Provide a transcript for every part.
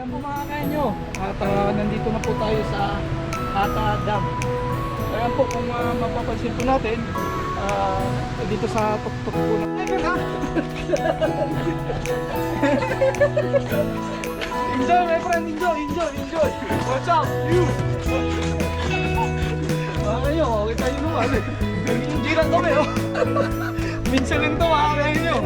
Ayan po mga kanyo. At ah, nandito na po tayo sa Hata Dam. Ayan po kung uh, mapapansin po natin, ah, dito sa tuktok po na... enjoy my friend, enjoy, enjoy, enjoy. What's up, you? Mga kanyo, okay tayo naman. Hindi lang kami, oh. Minsan lang to, mga kanyo.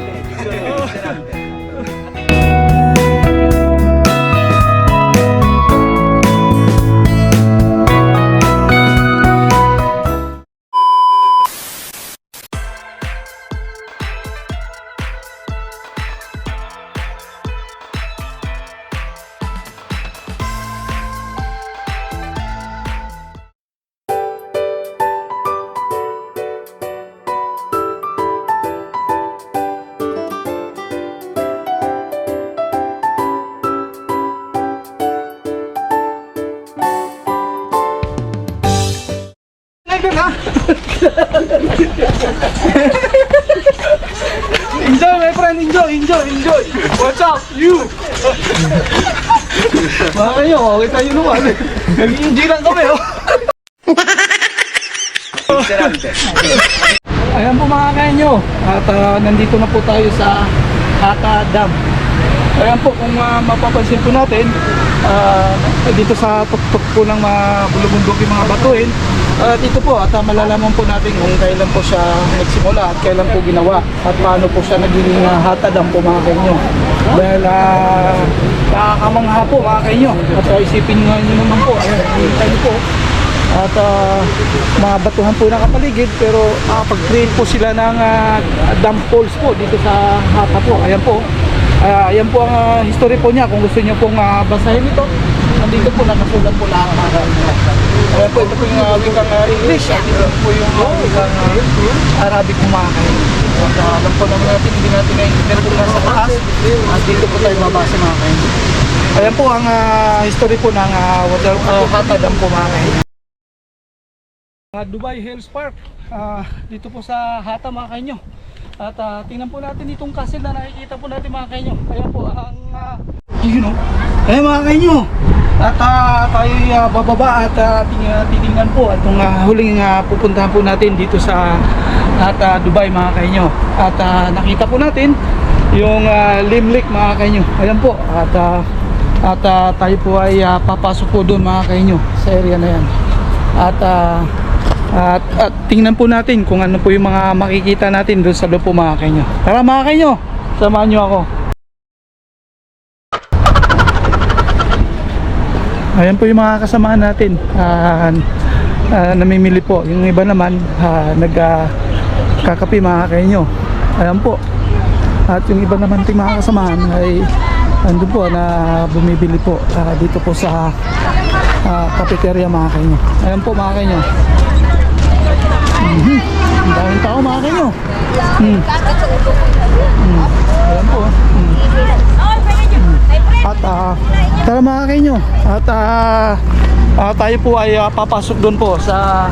Enjoy, enjoy, enjoy. What's up, you? Mga kayo, okay tayo naman. Nag-enjoy lang kami, oh. Ayan po mga kanyo. At ah, nandito na po tayo sa Hata Dam. Ayan po kung ah, mapapansin po natin, ah, dito sa tuktok po ng mga bulubundok yung mga batuin, ah, dito po at ah, malalaman po natin kung kailan po siya nagsimula at kailan po ginawa at paano po siya naging uh, Hata Dam po mga kanyo. Dahil uh, nakakamangha po mga kanyo. At ah, isipin nga nyo naman po, nakikita nyo po, at ah, mga batuhan po nakapaligid pero nakapag-create po sila ng ah, dam poles po dito sa hata po ayan po Ah, ayan po ang ah, history po niya kung gusto niyo pong ah, basahin ito nandito po nakasulat po lahat. Mga ayan po ito po yung uh, wikang ah, English at ito po yung uh, wikang ah, Arabic kayo at ah, alam po naman natin hindi natin naiintindihan po nasa taas. At dito po tayo babasa mga kayo ayan po ang ah, history po ng uh, water, uh, hata dam po mga kayo Uh, Dubai Hills Park. Ah, dito po sa Hata mga kanyo at ah, tingnan po natin itong castle na nakikita po natin mga kanyo ayan po ang uh, you know. Ayan mga kanyo at ah, tayo ah, bababa at ah, titingnan po at itong ah, huling ah, pupuntahan po natin dito sa at ah, Dubai mga kanyo at ah, nakita po natin yung uh, Lim Lake mga kanyo ayan po at ah, at ah, tayo po ay ah, papasok po doon mga kanyo sa area na yan at ah, at, at tingnan po natin kung ano po yung mga makikita natin doon sa loob po mga kanyo. Tara mga kanyo, samahan nyo ako. Ayan po yung mga kasamahan natin. Ah, ah, namimili po. Yung iba naman ah, nag ah, kakape mga kanyo. Ayan po. At yung iba naman ting mga kasamahan ay andun po na bumibili po ah, dito po sa ah, cafeteria mga kanyo. Ayan po mga kanyo. Mhm. Ang daming tao mga kanyo. Hmm. Hmm. Ayan po. Hmm. At ah, tara mga kanyo. At ah, ah, tayo po ay ah, papasok doon po sa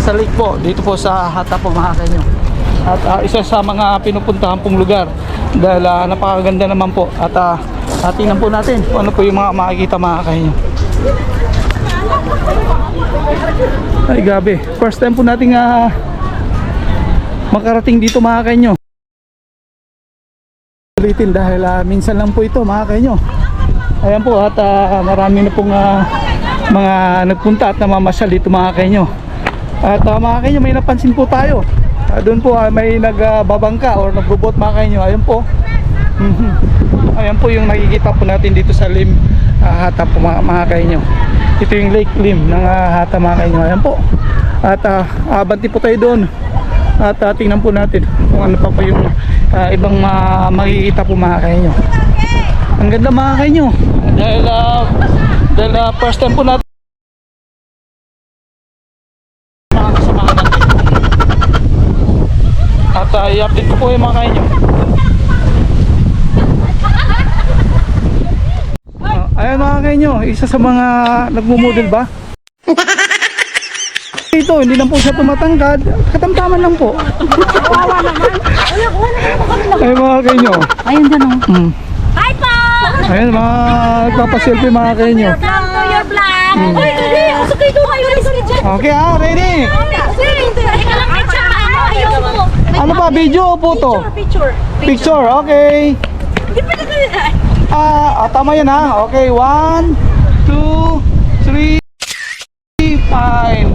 sa lake po. Dito po sa Hata po mga. At ah, isa sa mga pinupuntahan pong lugar dahil ah, napakaganda naman po. At ah, ah, tingnan po natin kung ano po yung mga makikita mga kanyo. Ay gabi. First time po nating ah, makarating dito mga kanyo. Ulitin dahil ah, minsan lang po ito mga. Ayan po at ah, marami na pong ah, mga nagpunta at namamasyal dito mga kanyo. At ah, mga kanyo may napansin po tayo. Ah, doon po ah, may nagbabangka or nagbubot mga kanyo. Ayan po. Mhm. Ayan po yung nakikita po natin dito sa Lim ah, Hata po mga, mga kanyo. Ito yung Lake Lim ng ah, Hata mga kanyo. Ayan po. At ah, abanti po tayo doon. At ah, tingnan po natin kung ano pa po yung ah, ibang ma makikita po mga kanyo. Ang ganda mga kanyo. Dahil, ah, dahil ah, first time po natin mga kasamahan natin. At ah, i-update ko po yung mga kanyo. Ah, ayan mga kanyo, isa sa mga nagmumodel ba? Ito, hindi lang po siya tumatangkad. Katamtaman lang po. Ay mga kanyo. Ayun dyan o. Hmm. Hi po! Ayan, mga nagpapaselfie mga kanyo. Okay ah, ready? Picture pa. Ano, ba, video o photo? Picture. Picture, okay. Pa na Ah, ah, tama yan ha. Okay, one, two, three, five.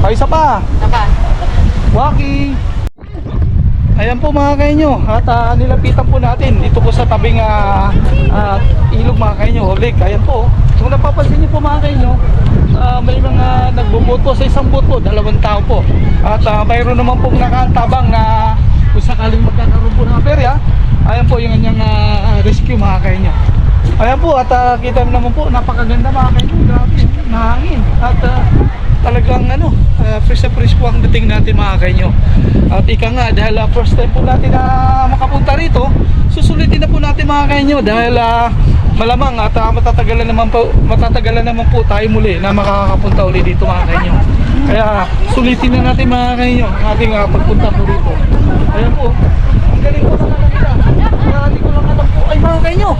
O, isa pa. Naka. Waki. Ayan po mga kainyo at ah, nilapitan po natin dito po sa tabing ah, ah, mga kainyo, lake. Ayan po. Kung napapansin niyo po mga kainyo, ah, may mga nagbuboto sa isang boto, dalawang tao po. At ah, mayroon naman pong nakatabang na kung sakaling magkakaroon po ng aperya, ayan po yung kanyang ah, rescue mga kainyo. Ayan po at ah, kita mo naman po napakaganda mga kainyo. Grabe, mahangin. At ah, talagang ano, uh, fresh na fresh po ang dating natin mga kainyo. At ika nga, dahil ah, first time po natin na makapunta rito, susulitin na po natin mga kainyo dahil ah, malamang at ah, matatagalan naman po matatagalan naman po tayo muli na makakapunta uli dito mga kainyo. Kaya sulitin na natin mga kainyo ang ating ah, pagpunta po rito. Ayan po, ang galing po na nakakita. Hindi ko lang alam po. Ay mga kainyo,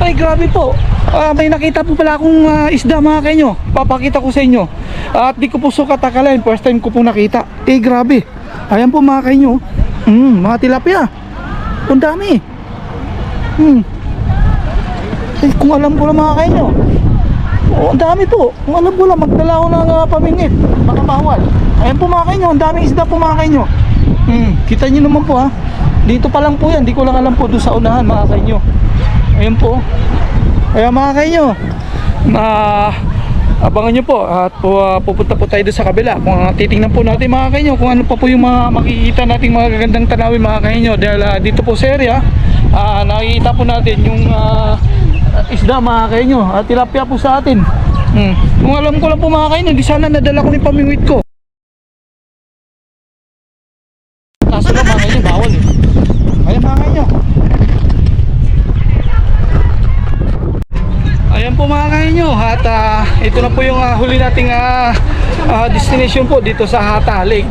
ay grabe po. Ah, may nakita po pala akong ah, isda mga kainyo. Papakita ko sa inyo. At di ko po sukat akalain. First time ko po nakita. Eh grabe. Ayan po mga kainyo. Mm, mga tilapia. Ang dami. Hmm. Eh, kung alam ko lang mga kainyo. Oh, ang dami po. Kung alam ko lang, magdala ako ng uh, pamingit. Baka bawal. Ayan po mga kainyo. Ang daming isda po mga kainyo. Hmm, kita nyo naman po ha. Dito pa lang po yan. Di ko lang alam po doon sa unahan mga kainyo. Ayan po. Kaya mga kainyo, na abangan nyo po at ah, pupunta po tayo doon sa kabila. Kung uh, titingnan po natin mga kainyo kung ano pa po yung mga makikita nating mga gagandang tanawin mga kainyo. Dahil ah, dito po sa area, ah, nakikita po natin yung ah, isda mga kainyo at tilapia po sa atin. Hmm. Kung alam ko lang po mga kainyo, di sana nadala ko ni pamingwit ko. Kaso lang mga kainyo, bawal eh. Ayan mga kainyo. Ayan po mga kainyo at ah, ito na po yung ah, huli nating ah, ah, destination po dito sa Hata Lake.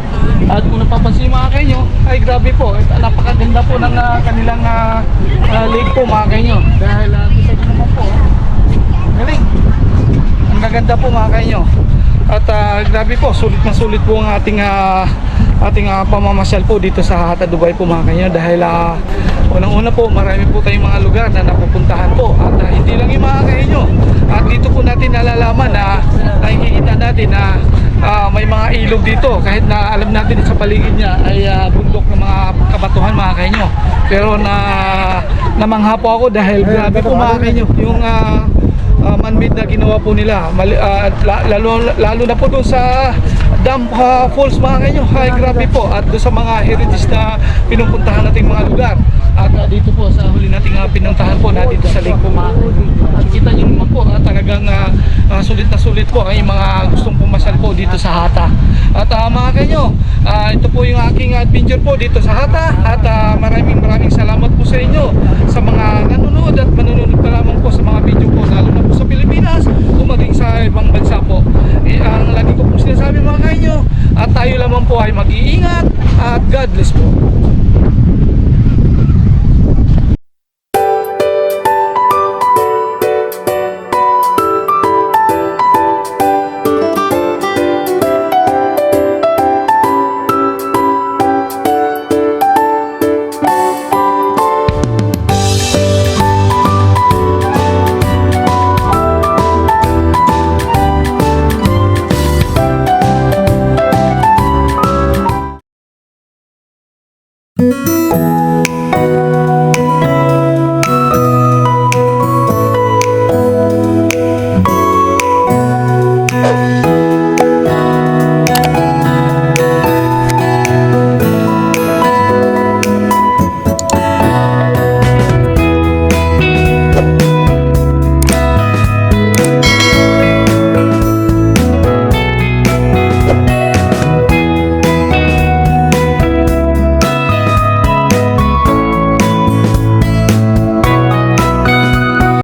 At kung napapansin mga kainyo, ay grabe po. At, napakaganda po ng ah, kanilang ah, ah, lake po mga kainyo. Dahil uh, po. Galing. Ang gaganda po mga kainyo. At ah, grabe po, sulit na sulit po ang ating ah, ating ah, pamamasyal po dito sa Hata Dubai po mga kainyo dahil ah, unang-una po marami po tayong mga lugar na napupuntahan po at ah, hindi lang yung mga kainyo at dito po natin nalalaman na nakikita natin na ah, may mga ilog dito kahit na alam natin sa paligid niya ay ah, bundok ng mga kabatuhan mga kainyo pero na namangha po ako dahil grabe po mga kainyo yung ah, uh, man-made na ginawa po nila. Mali, la- lalo, lalo na po doon sa Dam ah, Falls mga kanyo ay grabe po. At doon sa mga heritage na pinupuntahan nating mga lugar. At ah, dito po sa huli nating uh, pinuntahan po na dito sa lake po mga kanyo at kita nyo naman po ah, talagang ah, ah, sulit na sulit po ay mga gustong dito sa Hata. At ah, mga kanyo ah, ito po yung aking adventure po dito sa Hata. At ah, maraming maraming salamat po sa inyo sa mga nanonood at manunod pa lamang po sa mga video po lalo na po sa Pilipinas o maging sa ibang bansa po. Eh, ang lagi ko po sinasabi mga kanyo at tayo lamang po ay mag-iingat at God bless po Música